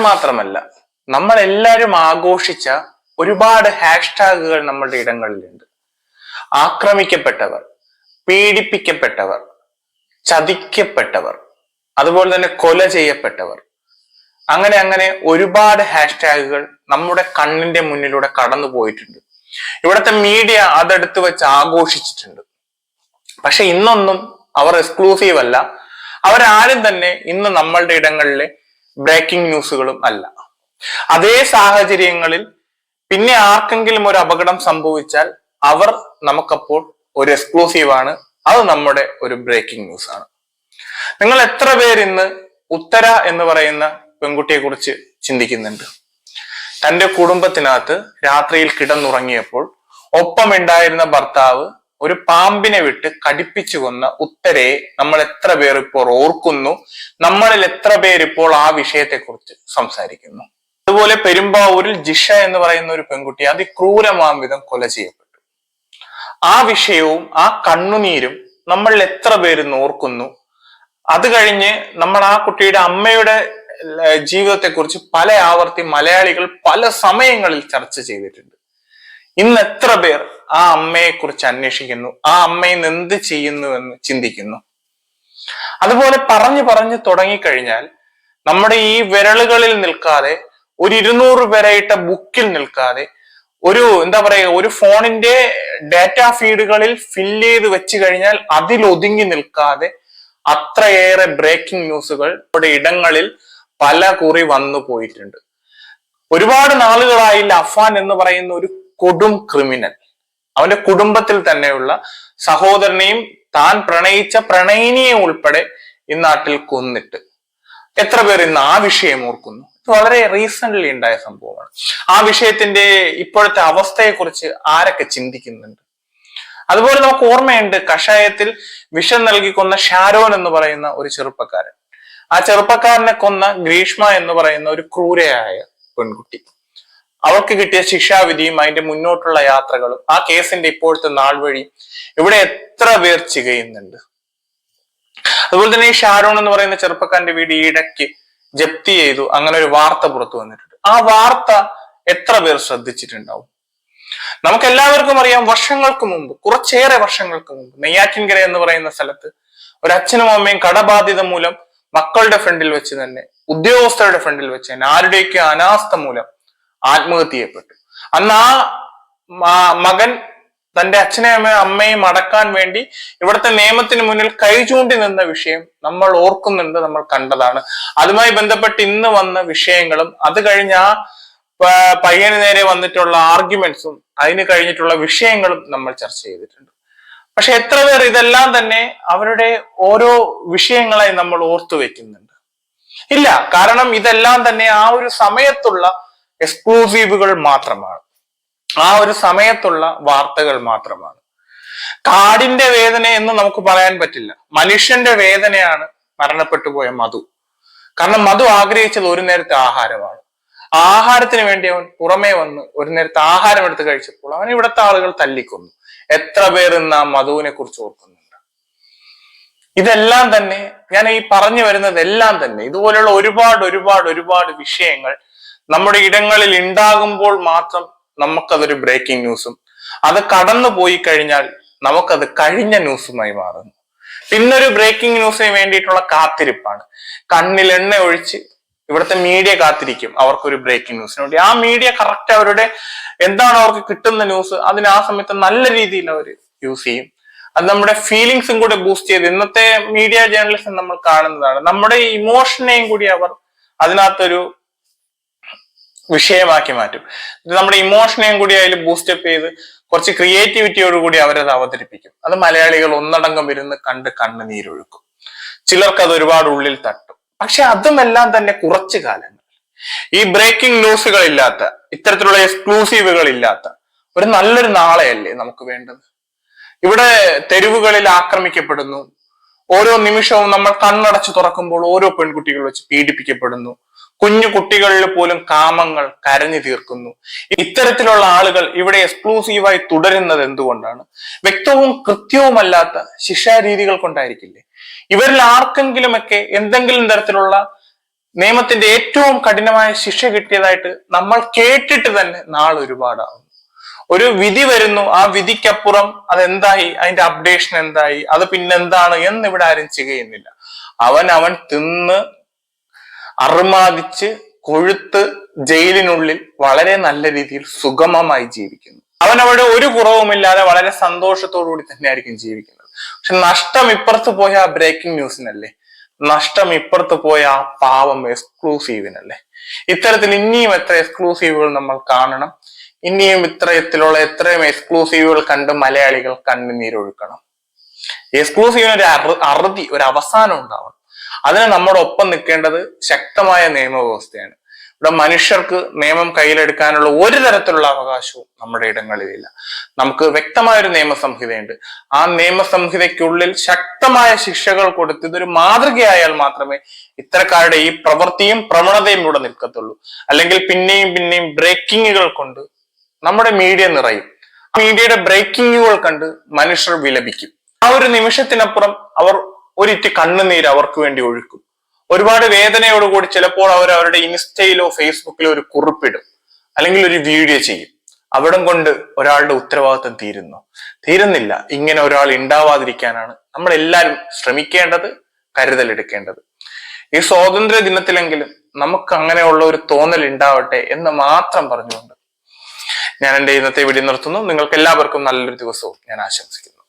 മാത്രമല്ല നമ്മൾ എല്ലാവരും ആഘോഷിച്ച ഒരുപാട് ഹാഷ്ടാഗുകൾ നമ്മളുടെ ഇടങ്ങളിലുണ്ട്. ആക്രമിക്കപ്പെട്ടവർ പീഡിപ്പിക്കപ്പെട്ടവർ ചതിക്കപ്പെട്ടവർ അതുപോലെ തന്നെ കൊല ചെയ്യപ്പെട്ടവർ. അങ്ങനെ അങ്ങനെ ഒരുപാട് ഹാഷ്ടാഗുകൾ നമ്മുടെ കണ്ണിന്റെ മുന്നിലൂടെ കടന്നു പോയിട്ടുണ്ട്. ഇവിടുത്തെ മീഡിയ അതെടുത്ത് വെച്ച് ആഘോഷിച്ചിട്ടുണ്ട്. പക്ഷെ ഇന്നൊന്നും അവർ എക്സ്ക്ലൂസീവ് അല്ല. അവരാരും തന്നെ ഇന്ന് നമ്മളുടെ ഇടങ്ങളിലെ ബ്രേക്കിംഗ് ന്യൂസുകളും അല്ല. അതേ സാഹചര്യങ്ങളിൽ പിന്നെ ആർക്കെങ്കിലും ഒരു അപകടം സംഭവിച്ചാൽ അവർ നമുക്കപ്പോൾ ഒരു എക്സ്ക്ലൂസീവാണ് അത് നമ്മുടെ ഒരു ബ്രേക്കിംഗ് ന്യൂസ് ആണ്. നിങ്ങൾ എത്ര പേർ ഇന്ന് ഉത്തര എന്ന് പറയുന്ന പെൺകുട്ടിയെ കുറിച്ച് ചിന്തിക്കുന്നുണ്ട്? തന്റെ കുടുംബത്തിനകത്ത് രാത്രിയിൽ കിടന്നുറങ്ങിയപ്പോൾ ഒപ്പമുണ്ടായിരുന്ന ഭർത്താവ് ഒരു പാമ്പിനെ വിട്ട് കടിപ്പിച്ചു കൊന്ന ഉത്തരയെ നമ്മൾ എത്ര പേർ ഇപ്പോൾ ഓർക്കുന്നു നമ്മളിൽ എത്ര പേരിപ്പോൾ ആ വിഷയത്തെക്കുറിച്ച് സംസാരിക്കുന്നു. അതുപോലെ പെരുമ്പാവൂരിൽ ജിഷ എന്ന് പറയുന്ന ഒരു പെൺകുട്ടി അതിക്രൂരമാം വിധം കൊല ചെയ്യപ്പെട്ടു. ആ വിഷയവും ആ കണ്ണുനീരും നമ്മളിൽ എത്ര പേര് ഓർക്കുന്നു. അത് കഴിഞ്ഞ് നമ്മൾ ആ കുട്ടിയുടെ അമ്മയുടെ ജീവിതത്തെക്കുറിച്ച് പല ആവർത്തി മലയാളികൾ പല സമയങ്ങളിൽ ചർച്ച ചെയ്തിട്ടുണ്ട്. ഇന്ന് എത്ര പേർ ആ അമ്മയെ കുറിച്ച് അന്വേഷിക്കുന്നു? ആ അമ്മയിൽ നിന്ന് എന്ത് ചെയ്യുന്നു എന്ന് ചിന്തിക്കുന്നു? അതുപോലെ പറഞ്ഞു പറഞ്ഞു തുടങ്ങിക്കഴിഞ്ഞാൽ നമ്മുടെ ഈ വിരലുകളിൽ നിൽക്കാതെ ഒരു ഇരുന്നൂറ് പേരായിട്ട ബുക്കിൽ നിൽക്കാതെ ഒരു എന്താ പറയുക ഒരു ഫോണിന്റെ ഡാറ്റ ഫീഡുകളിൽ ഫില്ല് ചെയ്ത് വെച്ച് കഴിഞ്ഞാൽ അതിൽ ഒതുങ്ങി നിൽക്കാതെ അത്രയേറെ ബ്രേക്കിംഗ് ന്യൂസുകൾ നമ്മുടെ ഇടങ്ങളിൽ പല കുറി വന്നു പോയിട്ടുണ്ട്. ഒരുപാട് നാളുകളായില്ല അഫാൻ എന്ന് പറയുന്ന ഒരു കൊടും ക്രിമിനൽ. അവന്റെ കുടുംബത്തിൽ തന്നെയുള്ള സഹോദരനെയും താൻ പ്രണയിച്ച പ്രണയിനിയെ ഉൾപ്പെടെ നാട്ടിൽ കൊന്നിട്ട്. എത്ര പേർ ഇന്ന് ആ വിഷയം ഓർക്കുന്നു? ഇത് വളരെ റീസെന്റ് ഉണ്ടായ സംഭവമാണ്. ആ വിഷയത്തിന്റെ ഇപ്പോഴത്തെ അവസ്ഥയെക്കുറിച്ച് ആരൊക്കെ ചിന്തിക്കുന്നുണ്ട്? അതുപോലെ നമുക്ക് ഓർമ്മയുണ്ട് കഷായത്തിൽ വിഷം നൽകി കൊന്ന ഷാരോൻ എന്ന് പറയുന്ന ഒരു ചെറുപ്പക്കാരൻ. ആ ചെറുപ്പക്കാരനെ കൊന്ന ഗ്രീഷ്മ എന്ന് പറയുന്ന ഒരു ക്രൂരയായ പെൺകുട്ടി. അവൾക്ക് കിട്ടിയ ശിക്ഷാവിധിയും അതിന്റെ മുന്നോട്ടുള്ള യാത്രകളും ആ കേസിന്റെ ഇപ്പോഴത്തെ നാൾ വഴി ഇവിടെ എത്ര പേർ ചികയുന്നുണ്ട്. അതുപോലെ തന്നെ ഈ ഷാരോൺ എന്ന് പറയുന്ന ചെറുപ്പക്കാരന്റെ വീട് ഇടയ്ക്ക് ജപ്തി ചെയ്തു. അങ്ങനെ ഒരു വാർത്ത പുറത്തു വന്നിട്ടുണ്ട്. ആ വാർത്ത എത്ര പേർ ശ്രദ്ധിച്ചിട്ടുണ്ടാവും? നമുക്ക് എല്ലാവർക്കും അറിയാം വർഷങ്ങൾക്ക് മുമ്പ് കുറച്ചേറെ വർഷങ്ങൾക്ക് മുമ്പ് നെയ്യാറ്റിൻകര എന്ന് പറയുന്ന സ്ഥലത്ത് ഒരു അച്ഛനും അമ്മയും കടബാധ്യത മൂലം മക്കളുടെ ഫ്രണ്ടിൽ വെച്ച് തന്നെ ഉദ്യോഗസ്ഥരുടെ ഫ്രണ്ടിൽ വെച്ച് തന്നെ ആരുടെയൊക്കെ അനാസ്ഥ മൂലം ആത്മഹത്യ ചെയ്യപ്പെട്ടു അന്ന് ആ മകൻ തന്റെ അച്ഛനെയും അമ്മയും അടക്കാൻ വേണ്ടി ഇവിടുത്തെ നിയമത്തിന് മുന്നിൽ കൈ ചൂണ്ടി നിന്ന വിഷയം നമ്മൾ ഓർക്കുന്നുണ്ട് നമ്മൾ കണ്ടതാണ്. അതുമായി ബന്ധപ്പെട്ട് ഇന്ന് വന്ന വിഷയങ്ങളും അത് കഴിഞ്ഞ ആ പയ്യന് നേരെ വന്നിട്ടുള്ള ആർഗ്യുമെന്റ്സും അതിന് കഴിഞ്ഞിട്ടുള്ള വിഷയങ്ങളും നമ്മൾ ചർച്ച ചെയ്തിട്ടുണ്ട്. പക്ഷെ എത്ര പേർ ഇതെല്ലാം തന്നെ അവരുടെ ഓരോ വിഷയങ്ങളായി നമ്മൾ ഓർത്തു വെക്കുന്നുണ്ട് ഇല്ല കാരണം ഇതെല്ലാം തന്നെ ആ ഒരു സമയത്തുള്ള എക്സ്ക്ലൂസീവുകൾ മാത്രമാണ്. ആ ഒരു സമയത്തുള്ള വാർത്തകൾ മാത്രമാണ്. കാടിന്റെ വേദന എന്ന് നമുക്ക് പറയാൻ പറ്റില്ല. മനുഷ്യന്റെ വേദനയാണ് മരണപ്പെട്ടു പോയ മധു. കാരണം മധു ആഗ്രഹിച്ചത് ഒരു നേരത്തെ ആഹാരമാണ്. ആഹാരത്തിന് വേണ്ടി അവൻ പുറമേ വന്ന് ഒരു നേരത്തെ ആഹാരം എടുത്ത് കഴിച്ചപ്പോൾ അവൻ ഇവിടുത്തെ ആളുകൾ തല്ലിക്കൊന്നു. എത്ര പേർ ഇന്ന് ആ മധുവിനെ കുറിച്ച് ഓർക്കുന്നുണ്ട്? ഇതെല്ലാം തന്നെ ഞാൻ ഈ പറഞ്ഞു വരുന്നത് എല്ലാം തന്നെ ഇതുപോലെയുള്ള ഒരുപാട് ഒരുപാട് ഒരുപാട് വിഷയങ്ങൾ നമ്മുടെ ഇടങ്ങളിൽ ഉണ്ടാകുമ്പോൾ മാത്രം നമുക്കതൊരു ബ്രേക്കിംഗ് ന്യൂസും അത് കടന്നു പോയി കഴിഞ്ഞാൽ നമുക്കത് കഴിഞ്ഞ ന്യൂസുമായി മാറുന്നു. പിന്നൊരു ബ്രേക്കിംഗ് ന്യൂസിന് വേണ്ടിയിട്ടുള്ള കാത്തിരിപ്പാണ്. കണ്ണിൽ എണ്ണ ഒഴിച്ച് ഇവിടുത്തെ മീഡിയ കാത്തിരിക്കും. അവർക്കൊരു ബ്രേക്കിംഗ് ന്യൂസിന് വേണ്ടി. ആ മീഡിയ കറക്റ്റ് അവരുടെ എന്താണ് അവർക്ക് കിട്ടുന്ന ന്യൂസ് അതിന് ആ സമയത്ത് നല്ല രീതിയിൽ അവർ യൂസ് ചെയ്യും. അത് നമ്മുടെ ഫീലിങ്സും കൂടെ ബൂസ്റ്റ് ചെയ്ത് ഇന്നത്തെ മീഡിയ ജേർണലിസം നമ്മൾ കാണുന്നതാണ്. നമ്മുടെ ഇമോഷനെയും കൂടി അവർ അതിനകത്തൊരു വിഷയമാക്കി മാറ്റും. നമ്മുടെ ഇമോഷനെയും കൂടി അതിൽ ബൂസ്റ്റപ്പ് ചെയ്ത് കുറച്ച് ക്രിയേറ്റിവിറ്റിയോട് കൂടി അവരത് അവതരിപ്പിക്കും. അത് മലയാളികൾ ഒന്നടങ്കം ഇരുന്ന് കണ്ട് കണ്ണുനീരൊഴുക്കും. ചിലർക്ക് അത് ഒരുപാട് ഉള്ളിൽ തട്ടും. പക്ഷെ അതുമെല്ലാം തന്നെ കുറച്ചു കാലങ്ങൾ. ഈ ബ്രേക്കിംഗ് ന്യൂസുകൾ ഇല്ലാത്ത ഇത്തരത്തിലുള്ള എക്സ്ക്ലൂസീവുകൾ ഇല്ലാത്ത ഒരു നല്ലൊരു നാളെയല്ലേ നമുക്ക് വേണ്ടത്? ഇവിടെ തെരുവുകളിൽ ആക്രമിക്കപ്പെടുന്നു. ഓരോ നിമിഷവും നമ്മൾ കണ്ണടച്ചു തുറക്കുമ്പോൾ ഓരോ പെൺകുട്ടികൾ വെച്ച് പീഡിപ്പിക്കപ്പെടുന്നു. കുഞ്ഞു കുട്ടികളിൽ പോലും കാമങ്ങൾ കരഞ്ഞു തീർക്കുന്നു. ഇത്തരത്തിലുള്ള ആളുകൾ ഇവിടെ എക്സ്ക്ലൂസീവായി തുടരുന്നത് എന്തുകൊണ്ടാണ്? വ്യക്തവും കൃത്യവുമല്ലാത്ത ശിക്ഷാരീതികൾ കൊണ്ടായിരിക്കില്ലേ? ഇവരിൽ ആർക്കെങ്കിലുമൊക്കെ എന്തെങ്കിലും തരത്തിലുള്ള നിയമത്തിന്റെ ഏറ്റവും കഠിനമായ ശിക്ഷ കിട്ടിയതായിട്ട് നമ്മൾ കേട്ടിട്ട് തന്നെ നാൾ ഒരുപാടാകും ഒരു വിധി വരുന്നു ആ വിധിക്കപ്പുറം അതെന്തായി? അതിന്റെ അപ്ഡേഷൻ എന്തായി? അത് പിന്നെന്താണ്? എന്ന് ഇവിടെ ആരും ചെയ്യുന്നില്ല. അവൻ അവൻ തിന്ന് അറുമാദിച്ച് കൊഴുത്ത് ജയിലിനുള്ളിൽ വളരെ നല്ല രീതിയിൽ സുഗമമായി ജീവിക്കുന്നു. അവൻ അവിടെ ഒരു കുറവുമില്ലാതെ വളരെ സന്തോഷത്തോടു കൂടി തന്നെയായിരിക്കും ജീവിക്കുന്നത്. പക്ഷെ നഷ്ടം ഇപ്പുറത്ത് പോയ ആ ബ്രേക്കിംഗ് ന്യൂസിനല്ലേ നഷ്ടം ഇപ്പുറത്ത് പോയ ആ പാവം എക്സ്ക്ലൂസീവിനല്ലേ ഇത്തരത്തിൽ ഇനിയും എത്ര എക്സ്ക്ലൂസീവുകൾ നമ്മൾ കാണണം? ഇനിയും ഇത്തരത്തിലുള്ള എത്രയും എക്സ്ക്ലൂസീവുകൾ കണ്ട് മലയാളികൾ കണ്ണുനീരൊഴുക്കണം. എക്സ്ക്ലൂസീവിന് ഒരു അറു അറുതി ഒരു അവസാനം ഉണ്ടാവണം. അതിന് നമ്മുടെ ഒപ്പം നിൽക്കേണ്ടത് ശക്തമായ നിയമവ്യവസ്ഥയാണ്. ഇവിടെ മനുഷ്യർക്ക് നിയമം കയ്യിലെടുക്കാനുള്ള ഒരു തരത്തിലുള്ള അവകാശവും നമ്മുടെ ഇടങ്ങളിലില്ല. നമുക്ക് വ്യക്തമായ ഒരു നിയമസംഹിതയുണ്ട്. ആ നിയമസംഹിതയ്ക്കുള്ളിൽ ശക്തമായ ശിക്ഷകൾ കൊടുത്ത് ഇതൊരു മാതൃകയായാൽ മാത്രമേ ഇത്തരക്കാരുടെ ഈ പ്രവൃത്തിയും പ്രവണതയും ഇവിടെ നിൽക്കത്തുള്ളൂ. അല്ലെങ്കിൽ പിന്നെയും പിന്നെയും ബ്രേക്കിങ്ങുകൾ കൊണ്ട് നമ്മുടെ മീഡിയ നിറയും. മീഡിയയുടെ ബ്രേക്കിങ്ങുകൾ കണ്ട് മനുഷ്യർ വിലപിക്കും. ആ ഒരു നിമിഷത്തിനപ്പുറം അവർ ഒരിറ്റ് കണ്ണുനീര് അവർക്ക് വേണ്ടി ഒഴുക്കും. ഒരുപാട് വേദനയോടുകൂടി ചിലപ്പോൾ അവർ അവരുടെ ഇൻസ്റ്റയിലോ ഫേസ്ബുക്കിലോ ഒരു കുറിപ്പിടും. അല്ലെങ്കിൽ ഒരു വീഡിയോ ചെയ്യും. അവിടം കൊണ്ട് ഒരാളുടെ ഉത്തരവാദിത്വം തീരുന്നു. തീരുന്നില്ല. ഇങ്ങനെ ഒരാൾ ഉണ്ടാവാതിരിക്കാനാണ് നമ്മൾ എല്ലാവരും ശ്രമിക്കേണ്ടത് കരുതലെടുക്കേണ്ടത് ഈ സ്വാതന്ത്ര്യ ദിനത്തിലെങ്കിലും നമുക്ക് അങ്ങനെയുള്ള ഒരു തോന്നൽ ഉണ്ടാവട്ടെ എന്ന് മാത്രം പറഞ്ഞുകൊണ്ട് ഞാൻ എന്റെ ഇന്നത്തെ വീഡിയോ നിർത്തുന്നു. നിങ്ങൾക്ക് എല്ലാവർക്കും നല്ലൊരു ദിവസവും ഞാൻ ആശംസിക്കുന്നു.